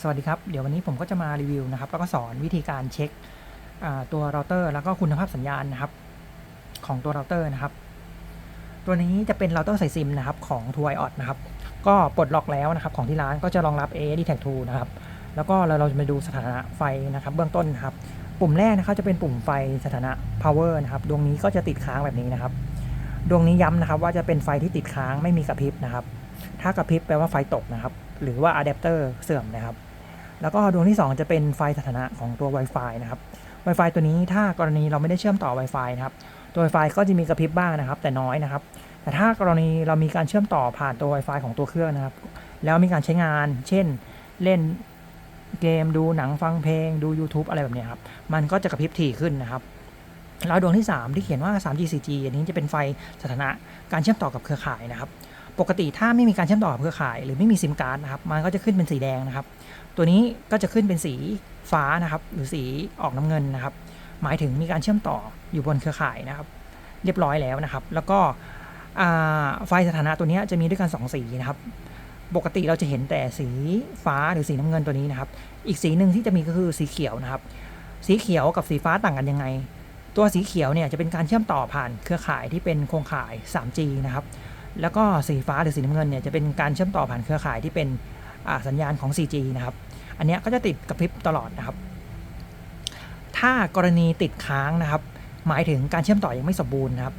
สวัสดีครับ เดี๋ยววันนี้ผมก็จะมารีวิวนะครับแล้วก็สอนวิธีการเช็คตัวเราเตอร์แล้วก็คุณภาพสัญญาณนะครับ ของตัวเราเตอร์นะครับ ตัวนี้จะเป็นเราเตอร์ใส่ซิมนะครับของ t ูไอออดนะครับ ก็ปลดล็อกแล้วนะครับของที่ร้านก็จะรองรับ a d t a g 2นะครับ แล้วก็เราเราจะมาดูสถานะไฟนะครับ เบื้องต้นนะครับ ปุ่มแรกนะครับจะเป็นปุ่มไฟสถานะ power นะครับ ดวงนี้ก็จะติดค้างแบบนี้นะครับ ดวงนี้ย้ำนะครับว่าจะเป็นไฟที่ติดค้างไม่มีกระพริบนะครับ ถ้ากระพริบแปลว่าไฟตกนะครับ หรือว่าอะแดปเตอร์เสื่อมนะครับ แล้วก็ดวงที่ 2 จะเป็นไฟสถานะของตัว Wi-Fi นะครับ Wi-Fi ตัวนี้ถ้ากรณีเราไม่ได้เชื่อมต่อ Wi-Fi นะครับ ตัว Wi-Fi ก็จะมีกระพริบบ้างนะครับ แต่น้อยนะครับ แต่ถ้ากรณีเรามีการเชื่อมต่อผ่านตัว Wi-Fi ของตัวเครื่องนะครับ แล้วมีการใช้งาน เช่น เล่นเกมดูหนังฟังเพลงดู YouTube อะไรแบบนี้ครับ มันก็จะกระพริบถี่ขึ้นนะครับ แล้วดวงที่ 3 ที่เขียนว่า 3G 4G อันนี้จะเป็นไฟสถานะการเชื่อมต่อกับเครือข่ายนะครับ ปกติถ้าไม่มีการเชื่อมต่อกับเครือข่าย หรือไม่มีซิมการ์ดนะครับ มันก็จะขึ้นเป็นสีแดงนะครับ ตัวนี้ก็จะขึ้นเป็นสีฟ้านะครับ หรือสีออกน้ำเงินนะครับ หมายถึงมีการเชื่อมต่ออยู่บนเครือข่ายนะครับ เรียบร้อยแล้วนะครับ แล้วก็ไฟสถานะตัวนี้จะมีด้วยกัน2สีนะครับ ปกติเราจะเห็นแต่สีฟ้าหรือสีน้ำเงินตัวนี้นะครับ อีกสีหนึ่งที่จะมีก็คือสีเขียวนะครับ สีเขียวกับสีฟ้าต่างกันยังไง ตัวสีเขียวเนี่ยจะเป็นการเชื่อมต่อผ่านเครือข่ายที่เป็นโครงข่าย 3G นะครับ แล้วก็สีฟ้าหรือสีน้ำเงินเนี่ยจะเป็นการเชื่อมต่อผ่านเครือข่ายที่เป็นสัญญาณของ 4G นะครับ อันนี้ก็จะติดกระพริบตลอดนะครับ ถ้ากรณีติดค้างนะครับ หมายถึงการเชื่อมต่อยังไม่สมบูรณ์นะครับ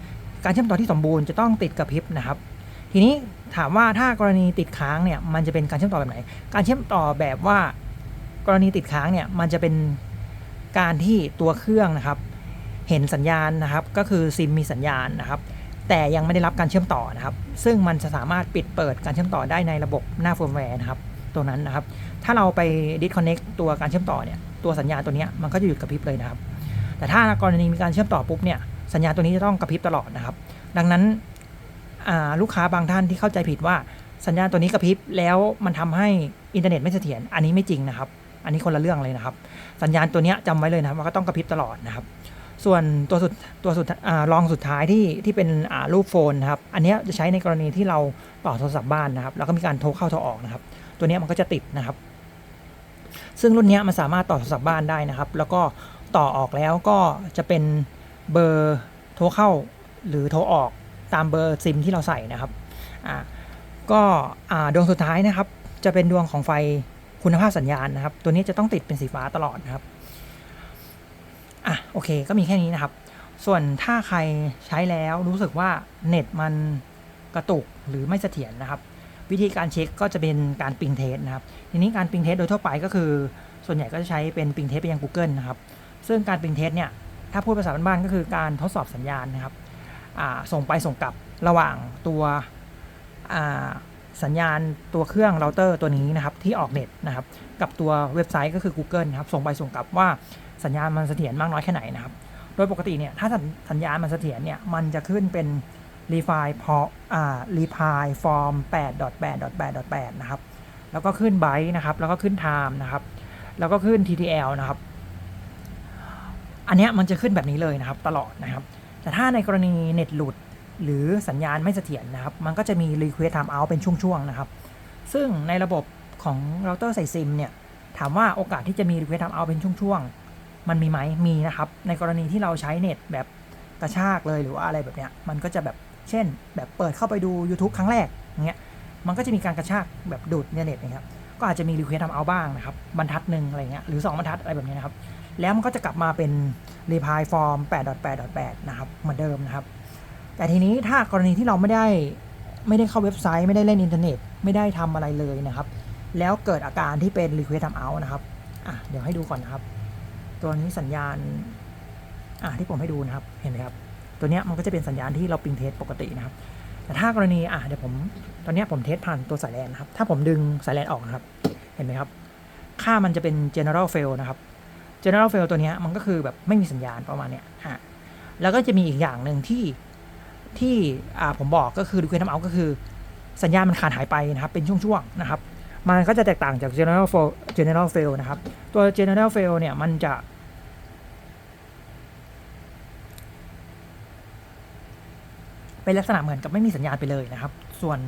การเชื่อมต่อที่สมบูรณ์จะต้องติดกระพริบนะครับ ทีนี้ถามว่าถ้ากรณีติดค้างเนี่ยมันจะเป็นการเชื่อมต่อแบบไหน การเชื่อมต่อแบบว่ากรณีติดค้างเนี่ยมันจะเป็นการที่ตัวเครื่องนะครับ เห็นสัญญาณนะครับ ก็คือซิมมีสัญญาณนะครับ แต่ยังไม่ได้รับการเชื่อมต่อนะครับ ซึ่งมันจะสามารถปิดเปิดการเชื่อมต่อได้ในระบบหน้าเฟิร์มแวร์นะครับตัวนั้นนะครับ ถ้าเราไป disconnect ตัวการเชื่อมต่อเนี่ยตัวสัญญาณตัวนี้มันก็จะหยุดกระพริบเลยนะครับ แต่ถ้ากรณีมีการเชื่อมต่อปุ๊บเนี่ยสัญญาณตัวนี้จะต้องกระพริบตลอดนะครับ ดังนั้นลูกค้าบางท่านที่เข้าใจผิดว่าสัญญาณตัวนี้กระพริบแล้วมันทำให้อินเทอร์เน็ตไม่เสถียรอันนี้ไม่จริงนะครับ อันนี้คนละเรื่องเลยนะครับ สัญญาณตัวนี้ยจำไว้เลยนะว่าก็ต้องกระพริบตลอดนะครับ ส่วนตัวสุดตัวสุดอ่ารองสุดท้ายที่ที่เป็นรูปโฟนนะครับ อันนี้จะใช้ในกรณีที่เราต่อโทรศัพท์บ้านนะครับ แล้วก็มีการโทรเข้าโทรออกนะครับ ตัวนี้มันก็จะติดนะครับ ซึ่งรุ่นนี้มันสามารถต่อโทรศัพท์บ้านได้นะครับ แล้วก็ต่อออกแล้วก็จะเป็นเบอร์โทรเข้าหรือโทรออกตามเบอร์ซิมที่เราใส่นะครับอ่าก็ดวงสุดท้ายนะครับ จะเป็นดวงของไฟคุณภาพสัญญาณนะครับ ตัวนี้จะต้องติดเป็นสีฟ้าตลอดนะครับ อะโอเค ก็มีแค่นี้นะครับ ส่วนถ้าใครใช้แล้วรู้สึกว่าเน็ตมันกระตุกหรือไม่เสถียรนะครับ วิธีการเช็คก็จะเป็นการปิงเทสนะครับ ทีนี้การปิงเทสโดยทั่วไปก็คือ ส่วนใหญ่ก็จะใช้เป็นปิงเทสไปยัง Google นะครับ ซึ่งการปิงเทสเนี่ยถ้าพูดภาษาบ้านๆก็คือการทดสอบสัญญาณนะครับส่งไปส่งกลับระหว่างตัว สัญญาณตัวเครื่องเราเตอร์ตัวนี้นะครับที่ออกเน็ตนะครับกับตัวเว็บไซต์ก็คือ Google นะครับส่งไปส่งกลับว่าสัญญาณมันเสถียรมากน้อยแค่ไหนนะครับ โดยปกติเนี่ยถ้าสัญญาณมันเสถียรเนี่ยมันจะขึ้นเป็น refine พออ่า refine form 8.8.8.8 นะครับ แล้วก็ขึ้น byte นะครับ แล้วก็ขึ้น time นะครับ แล้วก็ขึ้น TTL นะครับ อันเนี้ยมันจะขึ้นแบบนี้เลยนะครับตลอดนะครับ แต่ถ้าในกรณีเน็ตหลุด หรือสัญญาณไม่เสถียรนะครับ มันก็จะมี request time out เป็นช่วงๆนะครับ ซึ่งในระบบของเราเตอร์ใส่ซิมเนี่ย ถามว่าโอกาสที่จะมี request time out เป็นช่วงๆ มันมีไหมมีนะครับ ในกรณีที่เราใช้เน็ตแบบกระชากเลยหรือว่าอะไรแบบเนี้ย มันก็จะแบบ เช่น แบบเปิดเข้าไปดู YouTube ครั้งแรกอย่างเงี้ย มันก็จะมีการกระชากแบบดูดเน็ตนะครับ ก็อาจจะมี request time out บ้างนะครับ บรรทัดหนึ่งอะไรเงี้ย หรือ 2 บรรทัดอะไรแบบนี้นะครับ แล้วมันก็จะกลับมาเป็น reply form 8.8.8 นะครับ เหมือนเดิมนะครับ แต่ทีนี้ถ้ากรณีที่เราไม่ได้ไม่ได้เข้าเว็บไซต์ไม่ได้เล่นอินเทอร์เน็ต ไม่ได้ทำอะไรเลยนะครับ แล้วเกิดอาการที่เป็น request time out นะครับอะเดี๋ยวให้ดูก่อนนะครับ ตัวนี้สัญญาณอะที่ผมให้ดูนะครับเห็นไหมครับ ตัวเนี้ยมันก็จะเป็นสัญญาณที่เราปิงเทสปกตินะครับ แต่ถ้ากรณีอะเดี๋ยวผมตอนเนี้ยผมเทสผ่านตัวสายแลนนะครับ ถ้าผมดึงสายแลนออกนะครับ เห็นไหมครับ ค่ามันจะเป็น general fail นะครับ general fail ตัวเนี้ยมันก็คือแบบไม่มีสัญญาณประมาณเนี้ยอะแล้วก็จะมีอีกอย่างหนึ่งที่ ที่ผมบอกก็คือ request time out ก็คือ สัญญาณมันขาดหายไปนะครับ เป็นช่วงๆนะครับมันก็จะแตกต่างจาก general fail general fail นะครับ ตัว general fail เนี่ย มันจะ เป็นลักษณะเหมือนกับไม่มีสัญญาณไปเลยนะครับ ส่วน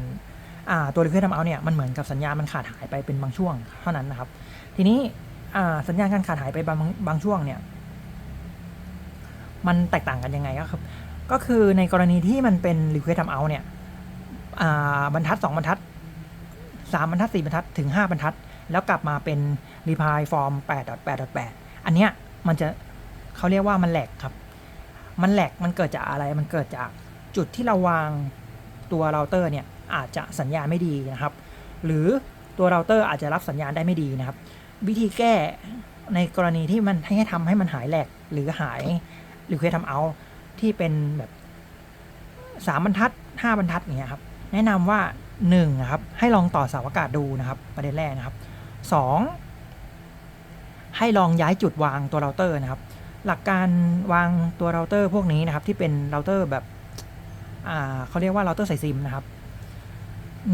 ตัว request timeout เนี่ย มันเหมือนกับสัญญาณมันขาดหายไปเป็นบางช่วงเท่านั้นนะครับ ทีนี้สัญญาณการขาดหายไปบางบางช่วงเนี่ย มันแตกต่างกันยังไงก็ครับ ก็คือในกรณีที่มันเป็น request timeout เนี่ยบรรทัด 2 บรรทัด 3 บรรทัด 4 บรรทัดถึง 5 บรรทัด แล้วกลับมาเป็น reply form 8.8.8 อันเนี้ยมันจะเขาเรียกว่ามันแหลกครับ มันแหลกมันเกิดจากอะไรมันเกิดจากจุดที่เราวางตัวเราเตอร์เนี่ยอาจจะสัญญาณไม่ดีนะครับ หรือตัวเราเตอร์อาจจะรับสัญญาณได้ไม่ดีนะครับ วิธีแก้ในกรณีที่มันให้ทำให้มันหายแหลกหรือหายหรือเคยทำเอา ที่เป็นแบบสามบรรทัดห้าบรรทัดอย่างเงี้ยครับ แนะนำว่าหนึ่งนะครับให้ลองต่อเสาอากาศดูนะครับ ประเด็นแรกนะครับสองให้ลองย้ายจุดวางตัวเราเตอร์นะครับ หลักการวางตัวเราเตอร์พวกนี้นะครับ ที่เป็นเราเตอร์แบบอ่าเขาเรียกว่าเราเตอร์ใสายซิมนะครับ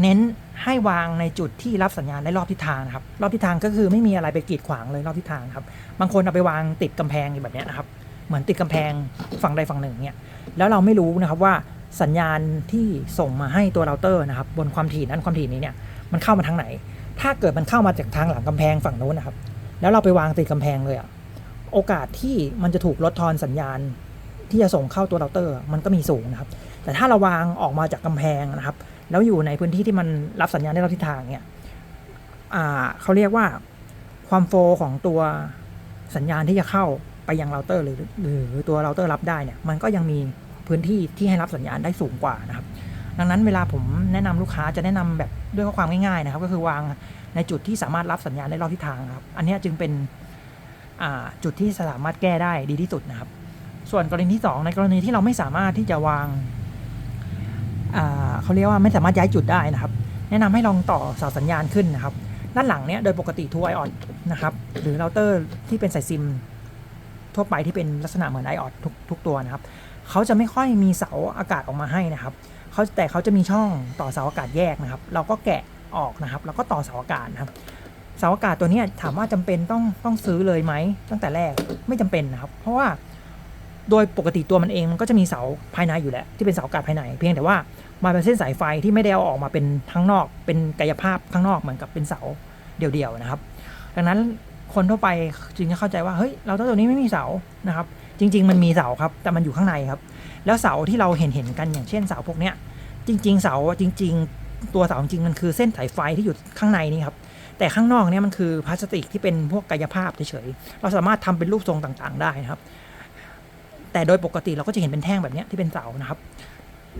เน้นให้วางในจุดที่รับสัญญาณได้รอบทิศทางนะครับ รอบทิศทางก็คือไม่มีอะไรไปกีดขวางเลยรอบทิศทางครับ บางคนเอาไปวางติดกำแพงแบบนี้นะครับ เหมือนติดกำแพงฝั่งใดฝั่งหนึ่งเนี่ยแล้วเราไม่รู้นะครับว่าสัญญาณที่ส่งมาให้ตัวเราเตอร์นะครับ บนความถี่นั้นความถี่นี้เนี่ยมันเข้ามาทางไหน ถ้าเกิดมันเข้ามาจากทางหลังกำแพงฝั่งโน้นนะครับ แล้วเราไปวางติดกำแพงเลยอะโอกาสที่มันจะถูกลดทอนสัญญาณที่จะส่งเข้าตัวเราเตอร์ มันก็มีสูงนะครับ แต่ถ้าเราวางออกมาจากกำแพงนะครับ แล้วอยู่ในพื้นที่ที่มันรับสัญญาณได้รอบทิศทางเนี่ยเขาเรียกว่าความโฟลของตัวสัญญาณที่จะเข้า ไปยังเราเตอร์หรือหรือตัวเราเตอร์รับได้เนี่ยมันก็ยังมีพื้นที่ที่ให้รับสัญญาณได้สูงกว่านะครับ ดังนั้นเวลาผมแนะนำลูกค้าจะแนะนำแบบด้วยข้อความง่ายๆนะครับ ก็คือวางในจุดที่สามารถรับสัญญาณได้รอบทิศทางครับ อันนี้จึงเป็นจุดที่สามารถแก้ได้ดีที่สุดนะครับ ส่วนกรณีที่ 2 ในกรณีที่เราไม่สามารถที่จะวางาเขาเรียกว่าไม่สามารถย้ายจุดได้นะครับ แนะนำให้ลองต่อเสาสัญญาณขึ้นนะครับ ด้านหลังเนี้ยโดยปกติทูไอออดนะครับหรือเราเตอร์ที่เป็นสายซิม ทั่วไปที่เป็นลักษณะเหมือนไอออดทุกทุกตัวนะครับเขาจะไม่ค่อยมีเสาอากาศออกมาให้นะครับเขาแต่เขาจะมีช่องต่อเสาอากาศแยกนะครับ เราก็แกะออกนะครับ แล้วก็ต่อเสาอากาศนะครับเสาอากาศตัวนี้ถามว่าจำเป็นต้องต้องซื้อเลยไหมตั้งแต่แรกไม่จำเป็นนะครับ เพราะว่าโดยปกติตัวมันเองมันก็จะมีเสาภายในอยู่แล้วที่เป็นเสาอากาศภายใน เพียงแต่ว่ามาเป็นเส้นสายไฟที่ไม่ได้เอาออกมาเป็นข้างนอก เป็นกายภาพข้างนอกเหมือนกับเป็นเสาเดี่ยวๆนะครับ ดังนั้น คนทั่วไปจึงจะเข้าใจว่าเฮ้ยเราตัวนี้ไม่มีเสานะครับ จริง ๆ มันมีเสาครับ แต่มันอยู่ข้างในครับ แล้วเสาที่เราเห็นเห็นกันอย่างเช่นเสาพวกเนี้ยจริง ๆ เสาจริง ๆ ตัวเสาจริงมันคือเส้นสายไฟที่อยู่ข้างในนี่ครับแต่ข้างนอกเนี่ยมันคือพลาสติกที่เป็นพวกกายภาพเฉยๆเราสามารถทำเป็นรูปทรงต่างๆ ได้นะครับ แต่โดยปกติเราก็จะเห็นเป็นแท่งแบบนี้ที่เป็นเสานะครับ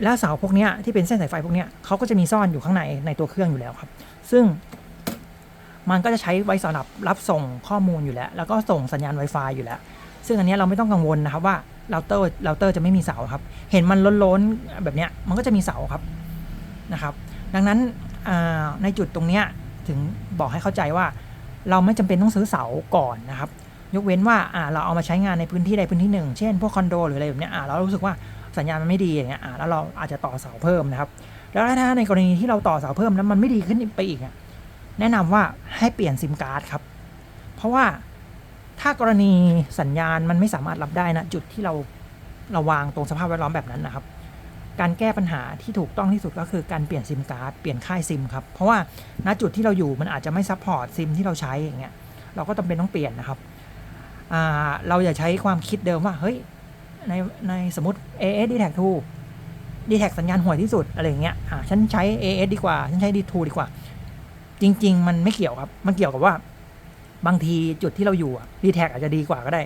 แล้วเสาพวกนี้ที่เป็นเส้นสายไฟพวกนี้เขาก็จะมีซ่อนอยู่ข้างในในตัวเครื่องอยู่แล้วครับ ซึ่ง มันก็จะใช้ไว้สำหรับรับส่งข้อมูลอยู่แล้ว แล้วก็ส่งสัญญาณ Wi-Fi อยู่แล้ว ซึ่งอันนี้เราไม่ต้องกังวลนะครับว่าเราเตอร์เราเตอร์จะไม่มีเสาครับ เห็นมันล้นๆแบบเนี้ยมันก็จะมีเสาครับนะครับ ดังนั้นในจุดตรงเนี้ยถึงบอกให้เข้าใจว่า เราไม่จำเป็นต้องซื้อเสาก่อนนะครับ ยกเว้นว่าเราเอามาใช้งานในพื้นที่ใดพื้นที่หนึ่ง เช่นพวกคอนโดหรืออะไรแบบเนี้ยเรารู้สึกว่าสัญญาณมันไม่ดีอย่างเงี้ยแล้วเราอาจจะต่อเสาเพิ่มนะครับ แล้วถ้าในกรณีที่เราต่อเสาเพิ่มแล้วมันไม่ดีขึ้นไปอีกอะ แนะนำว่าให้เปลี่ยนซิมการ์ดครับ เพราะว่าถ้ากรณีสัญญาณมันไม่สามารถรับได้นะจุดที่เราเราวางตรงสภาพแวดล้อมแบบนั้นนะครับ การแก้ปัญหาที่ถูกต้องที่สุดก็คือการเปลี่ยนซิมการ์ดเปลี่ยนค่ายซิมครับเพราะว่าณจุดที่เราอยู่มันอาจจะไม่ซัพพอร์ตซิมที่เราใช้อย่างเงี้ยเราก็จำเป็นต้องเปลี่ยนนะครับเราอย่าใช้ความคิดเดิมว่าเฮ้ยในในสมมติ AS d t a c 2 d t a c สัญญาณห่วยที่สุดอะไรอย่างเงี้ยอ่าฉันใช้ AS ดีกว่า ฉันใช้ D2 ดีกว่า จริง ๆ มันไม่เกี่ยวครับ มันเกี่ยวกับว่า บางทีจุดที่เราอยู่อะ d t a c อาจจะดีกว่าก็ได้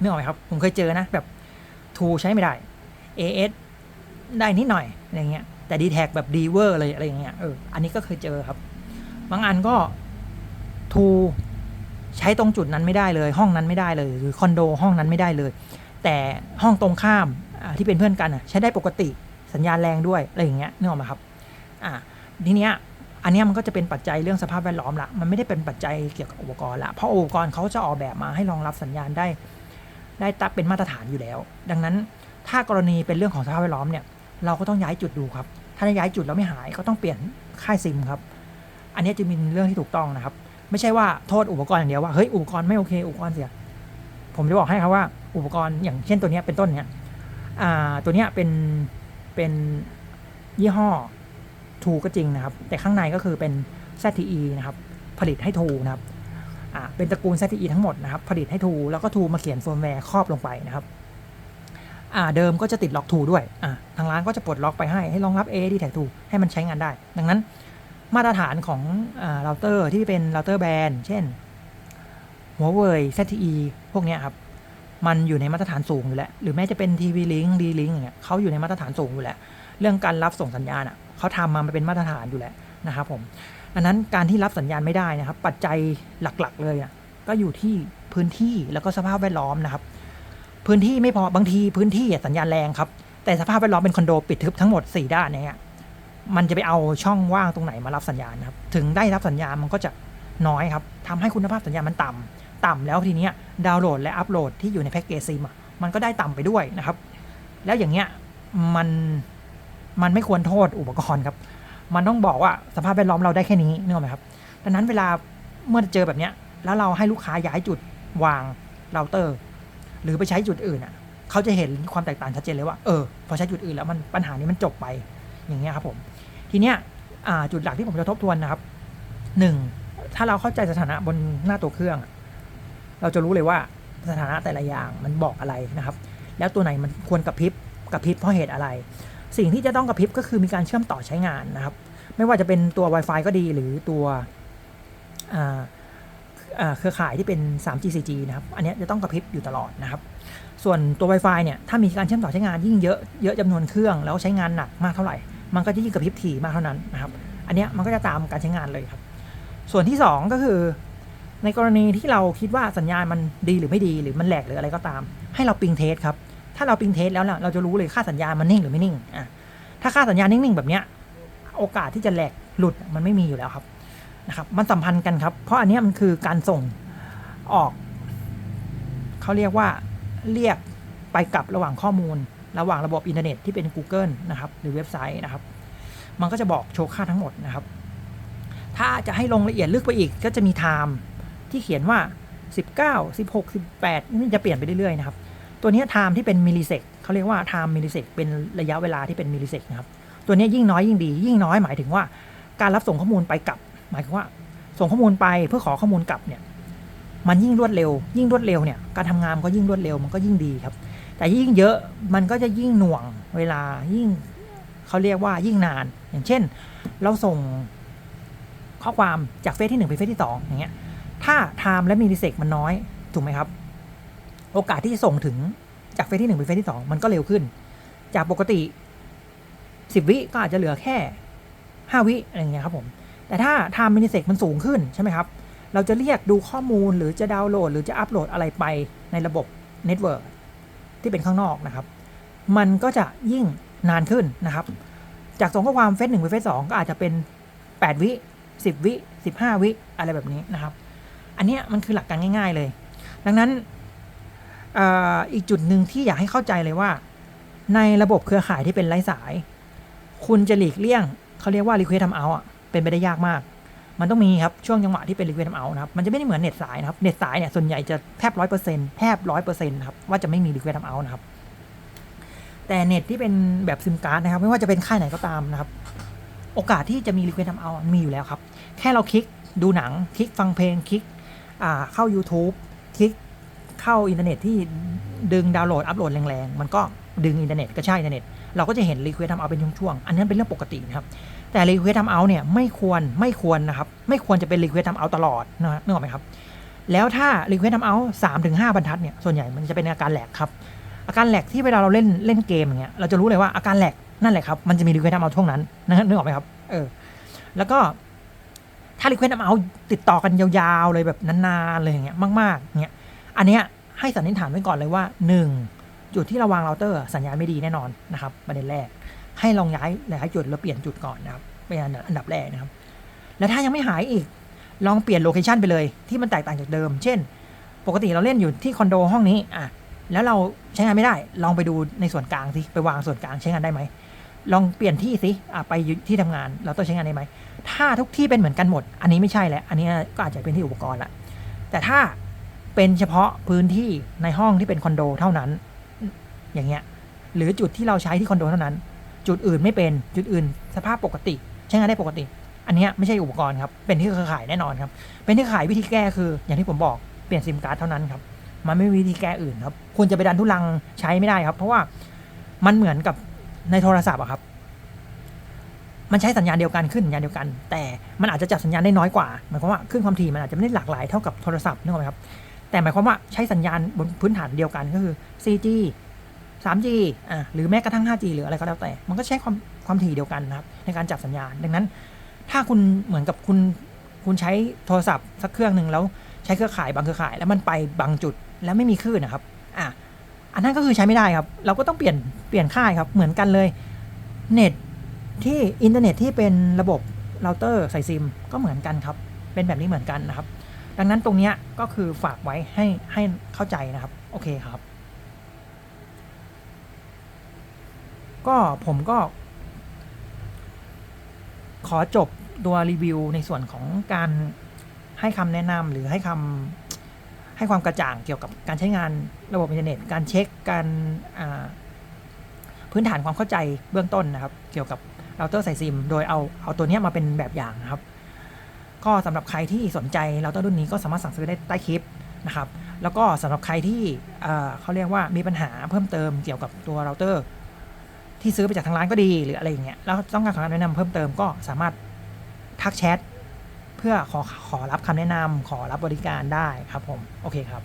นึกออกไหมครับ ผมเคยเจอนะ แบบ2ใช้ไม่ได้ AS ได้นิดหน่อยอะไรเงี้ยแต่ d t a c แบบดีเวอร์เลยอะไรอย่างเงี้ยเอออันนี้ก็เคยเจอครับ บางอันก็2ใช้ตรงจุดนั้นไม่ได้เลย ห้องนั้นไม่ได้เลย หรือคอนโดห้องนั้นไม่ได้เลย แต่ห้องตรงข้ามที่เป็นเพื่อนกันอะใช้ได้ปกติสัญญาณแรงด้วยอะไรอย่างเงี้ยนึกออกไหมครับ อ่าทีเนี้ย อันนี้มันก็จะเป็นปัจจัยเรื่องสภาพแวดล้อมละมันไม่ได้เป็นปัจจัยเกี่ยวกับอุปกรณ์ละเพราะอุปกรณ์เขาจะออกแบบมาให้รองรับสัญญาณได้ ได้ตับเป็นมาตรฐานอยู่แล้ว ดังนั้นถ้ากรณีเป็นเรื่องของสภาพแวดล้อมเนี่ยเราก็ต้องย้ายจุดดูครับ ถ้าย้ายจุดแล้วไม่หายก็ต้องเปลี่ยนค่ายซิมครับ อันนี้จะเป็นเรื่องที่ถูกต้องนะครับ ไม่ใช่ว่าโทษอุปกรณ์อย่างเดียวว่าเฮ้ยอุปกรณ์ไม่โอเคอุปกรณ์เสีย ผมจะบอกให้ครับว่าอุปกรณ์อย่างเช่นตัวนี้เป็นต้นเนี้ยตัวนี้เป็นเป็นยี่ห้อ ทูก็จริงนะครับ แต่ข้างในก็คือเป็น ZTE นะครับ ผลิตให้ทูนะครับเป็นตระกูล ZTE ทั้งหมดนะครับ ผลิตให้ทูแล้วก็ทูมาเขียนเฟิร์มแวร์ครอบลงไปนะครับเดิมก็จะติดล็อกทูด้วยทางร้านก็จะปลดล็อกไปให้ให้รองรับ AD Tag 2ให้มันใช้งานได้ ดังนั้นมาตรฐานของเราเตอร์ที่เป็นเราเตอร์แบรนด์เช่นหัวเว่ย ZTE พวกนี้ครับ มันอยู่ในมาตรฐานสูงอยู่แล้ว หรือแม้จะเป็น TV Link D Link อย่างเงี้ยเขาอยู่ในมาตรฐานสูงอยู่แล้ว เรื่องการรับส่งสัญญาณอะ เขาทำมามันเป็นมาตรฐานอยู่แล้วนะครับผมอันนั้นการที่รับสัญญาณไม่ได้นะครับ ปัจจัยหลักๆ เลยอะก็อยู่ที่พื้นที่แล้วก็สภาพแวดล้อมนะครับ พื้นที่ไม่พอบางทีพื้นที่สัญญาณแรงครับ แต่สภาพแวดล้อมเป็นคอนโดปิดทึบทั้งหมด 4 ด้านเนี่ยมันจะไปเอาช่องว่างตรงไหนมารับสัญญาณนะครับ ถึงได้รับสัญญาณมันก็จะน้อยครับทำให้คุณภาพสัญญาณมันต่ำต่ำแล้วทีเนี้ยดาวน์โหลดและอัปโหลดที่อยู่ในแพ็กเกจซิมอะมันก็ได้ต่ำไปด้วยนะครับ แล้วอย่างเงี้ยมัน มันไม่ควรโทษอุปกรณ์ครับ มันต้องบอกว่าสภาพแวดล้อมเราได้แค่นี้นึกออกไหมครับ ดังนั้นเวลาเมื่อเจอแบบเนี้ย แล้วเราให้ลูกค้าย้ายจุดวางเราเตอร์ หรือไปใช้จุดอื่นอะ เขาจะเห็นความแตกต่างชัดเจนเลยว่า เออ พอใช้จุดอื่นแล้วมันปัญหานี้มันจบไป อย่างเงี้ยครับผม ทีเนี้ยจุดหลักที่ผมจะทบทวนนะครับหนึ่งถ้าเราเข้าใจสถานะบนหน้าตัวเครื่อง เราจะรู้เลยว่าสถานะแต่ละอย่างมันบอกอะไรนะครับ แล้วตัวไหนมันควรกระพริบกระพริบเพราะเหตุอะไร สิ่งที่จะต้องกระพริบก็คือมีการเชื่อมต่อใช้งานนะครับ ไม่ว่าจะเป็นตัว Wi-Fi ก็ดีหรือตัวเครือข่ายที่เป็น 3G 4G นะครับอันนี้จะต้องกระพริบอยู่ตลอดนะครับ ส่วนตัว Wi-Fi เนี่ยถ้ามีการเชื่อมต่อใช้งานยิ่งเยอะเยอะจำนวนเครื่องแล้วใช้งานหนักมากเท่าไหร่ มันก็จะยิ่งกระพริบถี่มากเท่านั้นนะครับ อันนี้มันก็จะตามการใช้งานเลยครับ ส่วนที่ 2 ก็คือในกรณีที่เราคิดว่าสัญญาณมันดีหรือไม่ดีหรือมันแหลกหรืออะไรก็ตาม ให้เราปิงเทสครับ ถ้าเราปิงเทสแล้วเนี่ยเราจะรู้เลยค่าสัญญามันนิ่งหรือไม่นิ่งอะถ้าค่าสัญญานิ่งๆแบบเนี้ยโอกาสที่จะแหลกหลุดมันไม่มีอยู่แล้วครับนะครับ มันสัมพันธ์กันครับ เพราะอันนี้มันคือการส่งออกเขาเรียกว่าเรียกไปกลับระหว่างข้อมูล ระหว่างระบบอินเทอร์เน็ตที่เป็น Google นะครับ หรือเว็บไซต์นะครับ มันก็จะบอกโชว์ค่าทั้งหมดนะครับ ถ้าจะให้ลงละเอียดลึกไปอีกก็จะมีไทม์ที่เขียนว่า 19 16 18 นี่จะเปลี่ยนไปเรื่อยๆนะครับ ตัวนี้ไทม์ที่เป็นมิลลิเซกเขาเรียกว่าไทม์มิลลิเซกเป็นระยะเวลาที่เป็นมิลลิเซกนะครับ ตัวนี้ยิ่งน้อยยิ่งดี ยิ่งน้อยหมายถึงว่าการรับส่งข้อมูลไปกลับ หมายถึงว่า ส่งข้อมูลไปเพื่อขอข้อมูลกลับเนี่ยมันยิ่งรวดเร็ว ยิ่งรวดเร็วเนี่ยการทำงานก็ยิ่งรวดเร็วมันก็ยิ่งดีครับ แต่ยิ่งเยอะมันก็จะยิ่งหน่วงเวลายิ่งเขาเรียกว่ายิ่งนาน อย่างเช่น เราส่งข้อความจากเฟซที่หนึ่งไปเฟซที่สองอย่างเงี้ยถ้าไทม์และมิลลิเซกมันน้อยถูกไหมครับ โอกาสที่จะส่งถึงจากเฟซที่หนึ่งไปเฟซที่สองมันก็เร็วขึ้น จากปกติสิบวิก็อาจจะเหลือแค่ห้าวิอะไรอย่างเงี้ยครับผมแต่ถ้าไทม์มิลลิเซกมันสูงขึ้นใช่ไหมครับ เราจะเรียกดูข้อมูลหรือจะดาวน์โหลด หรือจะอัปโหลดอะไรไปในระบบเน็ตเวิร์กที่เป็นข้างนอกนะครับ มันก็จะยิ่งนานขึ้นนะครับ จากส่งข้อความเฟซหนึ่งไปเฟซสองก็อาจจะเป็นแปดวิสิบวิสิบห้าวิ อะไรแบบนี้นะครับ อันนี้มันคือหลักการง่าย ๆ เลย ดังนั้น อีกจุดหนึ่งที่อยากให้เข้าใจเลยว่า ในระบบเครือข่ายที่เป็นไร้สาย คุณจะหลีกเลี่ยงเขาเรียกว่า request time out อะเป็นไปได้ยากมาก มันต้องมีครับ ช่วงจังหวะที่เป็น request time out นะครับ มันจะไม่ได้เหมือนเน็ตสายนะครับ เน็ตสายเนี่ยส่วนใหญ่จะแทบร้อยเปอร์เซ็นต์แทบร้อยเปอร์เซ็นต์ครับว่าจะไม่มี request time out นะครับ แต่เน็ตที่เป็นแบบซิมการ์ดนะครับ ไม่ว่าจะเป็นค่ายไหนก็ตามนะครับ โอกาสที่จะมี request time out มีอยู่แล้วครับ แค่เราคลิกดูหนัง คลิกฟังเพลง คลิกเข้า YouTube คลิก เข้าอินเทอร์เน็ตที่ดึงดาวน์โหลดอัปโหลดแรงๆ มันก็ดึงอินเทอร์เน็ตก็ใช่อินเทอร์เน็ตเราก็จะเห็น request time out เป็นช่วงๆ อันนั้นเป็นเรื่องปกตินะครับ แต่ request time out เนี่ยไม่ควรไม่ควรนะครับ ไม่ควรจะเป็น request time out ตลอดนะนึกออกไหมครับ แล้วถ้า request time out สามถึงห้าบรรทัดเนี่ยส่วนใหญ่มันจะเป็นอาการแหลกครับ อาการแหลกที่เวลาเราเล่นเล่นเกมอย่างเงี้ยเราจะรู้เลยว่าอาการแหลกนั่นแหละครับมันจะมี request time out ช่วงนั้นนะนึกออกไหมครับเออแล้วก็ถ้า request time out ติดต่อกันยาวๆเลยแบบนานๆเลยอย่างเงี้ยมากๆเงี้ย อันเนี้ยให้สันนิษฐานไว้ก่อนเลยว่าหนึ่งจุดที่เราวางเราเตอร์สัญญาณไม่ดีแน่นอนนะครับประเด็นแรก ให้ลองย้ายหลายจุดแล้วเปลี่ยนจุดก่อนนะครับเป็นอันดับแรกนะครับ แล้วถ้ายังไม่หายอีกลองเปลี่ยนโลเคชันไปเลยที่มันแตกต่างจากเดิม เช่น ปกติเราเล่นอยู่ที่คอนโดห้องนี้อะแล้วเราใช้งานไม่ได้ ลองไปดูในส่วนกลางสิไปวางส่วนกลางใช้งานได้ไหมลองเปลี่ยนที่สิอะไปที่ทำงานเราต้องใช้งานได้ไหมถ้าทุกที่เป็นเหมือนกันหมด อันนี้ไม่ใช่แหละอันนี้ก็อาจจะเป็นที่อุปกรณ์ละแต่ถ้า เป็นเฉพาะพื้นที่ในห้องที่เป็นคอนโดเท่านั้น อย่างเงี้ย หรือจุดที่เราใช้ที่คอนโดเท่านั้น จุดอื่นไม่เป็น จุดอื่น สภาพปกติ ใช้งานได้ปกติ อันเนี้ยไม่ใช่อุปกรณ์ครับ เป็นที่เครือข่ายแน่นอนครับ เป็นที่ขายวิธีแก้คือ อย่างที่ผมบอก เปลี่ยนซิมการ์ดเท่านั้นครับ มันไม่มีวิธีแก้อื่นครับ คุณจะไปดันทุลังใช้ไม่ได้ครับ เพราะว่ามันเหมือนกับในโทรศัพท์อะครับ มันใช้สัญญาณเดียวกันขึ้นสัญญาณเดียวกัน แต่มันอาจจะจับสัญญาณได้น้อยกว่า หมายความว่าขึ้นความถี่มันอาจจะไม่ได้หลากหลายเท่ากับโทรศัพท์นึกออกไหมครับ แต่หมายความว่าใช้สัญญาณบนพื้นฐานเดียวกันก็คือ 4G 3G อะหรือแม้กระทั่ง 5G หรืออะไรก็แล้วแต่ มันก็ใช้ความความถี่เดียวกันนะครับในการจับสัญญาณ ดังนั้น ถ้าคุณเหมือนกับคุณคุณใช้โทรศัพท์สักเครื่องหนึ่งแล้วใช้เครือข่ายบางเครือข่าย แล้วมันไปบางจุดแล้วไม่มีคลื่นนะครับ อะอันนั้นก็คือใช้ไม่ได้ครับ เราก็ต้องเปลี่ยนเปลี่ยนค่ายครับ เหมือนกันเลย เน็ตที่อินเทอร์เน็ตที่เป็นระบบเราเตอร์ใส่ซิม ก็เหมือนกันครับ เป็นแบบนี้เหมือนกันนะครับ ดังนั้นตรงนี้ก็คือฝากไว้ให้ให้เข้าใจนะครับ โอเคครับ ก็ผมก็ ขอจบตัวรีวิวในส่วนของการให้คำแนะนำหรือให้คำให้ความกระจ่างเกี่ยวกับการใช้งานระบบอินเทอร์เน็ต การเช็คการพื้นฐานความเข้าใจเบื้องต้นนะครับ เกี่ยวกับเราเตอร์ใส่ซิม โดยเอาเอาตัวนี้มาเป็นแบบอย่างนะครับ ก็สำหรับใครที่สนใจเราเตอร์รุ่นนี้ก็สามารถสั่งซื้อได้ใต้คลิปนะครับ แล้วก็สำหรับใครที่เขาเรียกว่ามีปัญหาเพิ่มเติมเกี่ยวกับตัวเราเตอร์ที่ซื้อไปจากทางร้านก็ดีหรืออะไรอย่างเงี้ยแล้วต้องการคำแนะนำเพิ่มเติมก็สามารถทักแชทเพื่อขอขอรับคำแนะนำขอรับบริการได้ครับผม โอเคครับ